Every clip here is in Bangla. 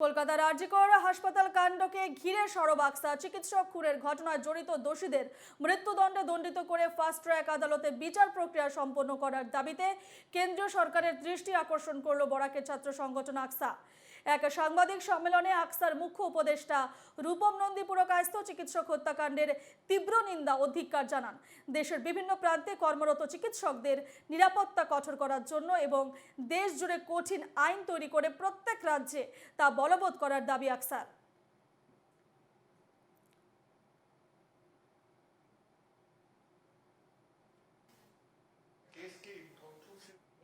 কলকাতার আরজিকর হাসপাতাল কাণ্ডকে ঘিরে সরব আকসা চিকিৎসক খুনের ঘটনায় জড়িত দোষীদের মৃত্যুদণ্ডে দণ্ডিত করে ফাস্ট ট্র্যাক আদালতে বিচার প্রক্রিয়া সম্পন্ন করার দাবিতে কেন্দ্রীয় সরকারের দৃষ্টি আকর্ষণ করল বরাকের ছাত্র সংগঠন আকসা। এক সাংবাদিক সম্মেলনে আকসার মুখ্য উপদেষ্টা রূপম নন্দী পুরকায়স্থ চিকিৎসক হত্যাকাণ্ডের তীব্র নিন্দা ও ধিক্কার জানান। দেশের বিভিন্ন প্রান্তে কর্মরত চিকিৎসকদের নিরাপত্তা কঠোর করার জন্য এবং দেশ জুড়ে কঠিন আইন তৈরি করে প্রত্যেক রাজ্যে তা বলবৎ করার দাবি আকসার।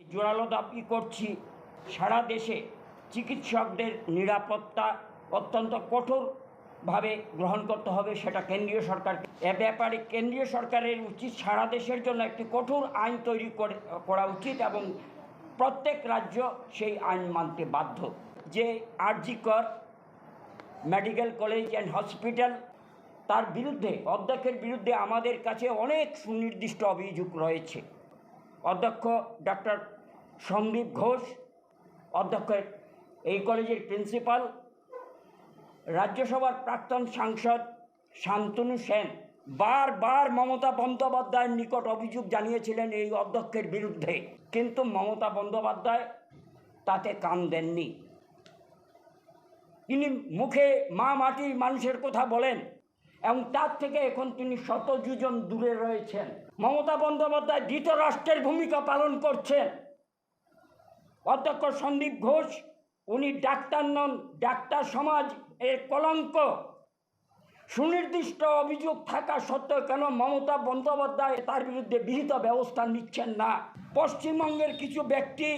জোরালো দাবি করছি সারা দেশে চিকিৎসকদের নিরাপত্তা অত্যন্ত কঠোরভাবে গ্রহণ করতে হবে, সেটা কেন্দ্রীয় সরকারকে এ ব্যাপারে কেন্দ্রীয় সরকারের উচিত সারা দেশের জন্য একটি কঠোর আইন তৈরি করে, করা উচিত এবং প্রত্যেক রাজ্য সেই আইন মানতে বাধ্য। যে RG Kar medical college and hospital, তার বিরুদ্ধে, অধ্যক্ষের বিরুদ্ধে আমাদের কাছে অনেক সুনির্দিষ্ট অভিযোগ রয়েছে। অধ্যক্ষ ডক্টর সন্দীপ ঘোষ, অধ্যক্ষের এই কলেজের প্রিন্সিপাল, রাজ্যসভার প্রাক্তন সাংসদ শান্তনু সেন বারবার মমতা বন্দ্যোপাধ্যায়ের নিকট অভিযোগ জানিয়েছিলেন এই অধ্যক্ষের বিরুদ্ধে। কিন্তু মমতা বন্দ্যোপাধ্যায় তাতে কান দেননি। তিনি মুখে মা মাটির মানুষের কথা বলেন এবং তার থেকে এখন তিনি শত যোজন দূরে রয়েছেন। মমতা বন্দ্যোপাধ্যায় ধৃতরাষ্ট্রের ভূমিকা পালন করছেন। অধ্যক্ষ সন্দীপ ঘোষ উনি ডাক্তার নন, ডাক্তার সমাজ এর কলঙ্ক। সুনির্দিষ্ট অভিযোগ থাকা সত্ত্বেও কেন মমতা বন্দ্যোপাধ্যায় তার বিরুদ্ধে বিহিত ব্যবস্থা নিচ্ছেন না? পশ্চিমবঙ্গের কিছু ব্যক্তি,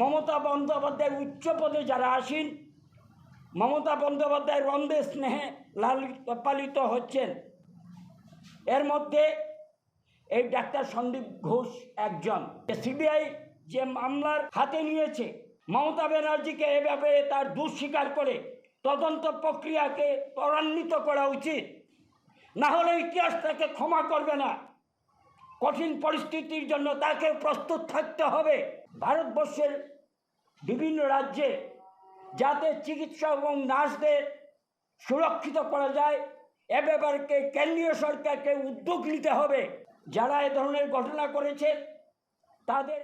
মমতা বন্দ্যোপাধ্যায়ের উচ্চ পদে যারা আসেন, মমতা বন্দ্যোপাধ্যায়ের রন্ধে স্নেহে লালিত, পালিত হচ্ছেন। এর মধ্যে এই ডাক্তার সন্দীপ ঘোষ একজন। সিবিআই যে মামলার হাতে নিয়েছে মমতা ব্যানার্জিকে এ ব্যাপারে তার দোষ স্বীকার করে তদন্ত প্রক্রিয়াকে ত্বরান্বিত করা উচিত। না হলে ইতিহাস তাকে ক্ষমা করবে না। কঠিন পরিস্থিতির জন্য তাকে প্রস্তুত থাকতে হবে। ভারতবর্ষের বিভিন্ন রাজ্যে যাতে চিকিৎসা এবং নার্সদের সুরক্ষিত করা যায়, এ ব্যাপারকে কেন্দ্রীয় সরকারকে উদ্যোগ নিতে হবে। যারা এ ধরনের ঘটনা করেছে, তাদের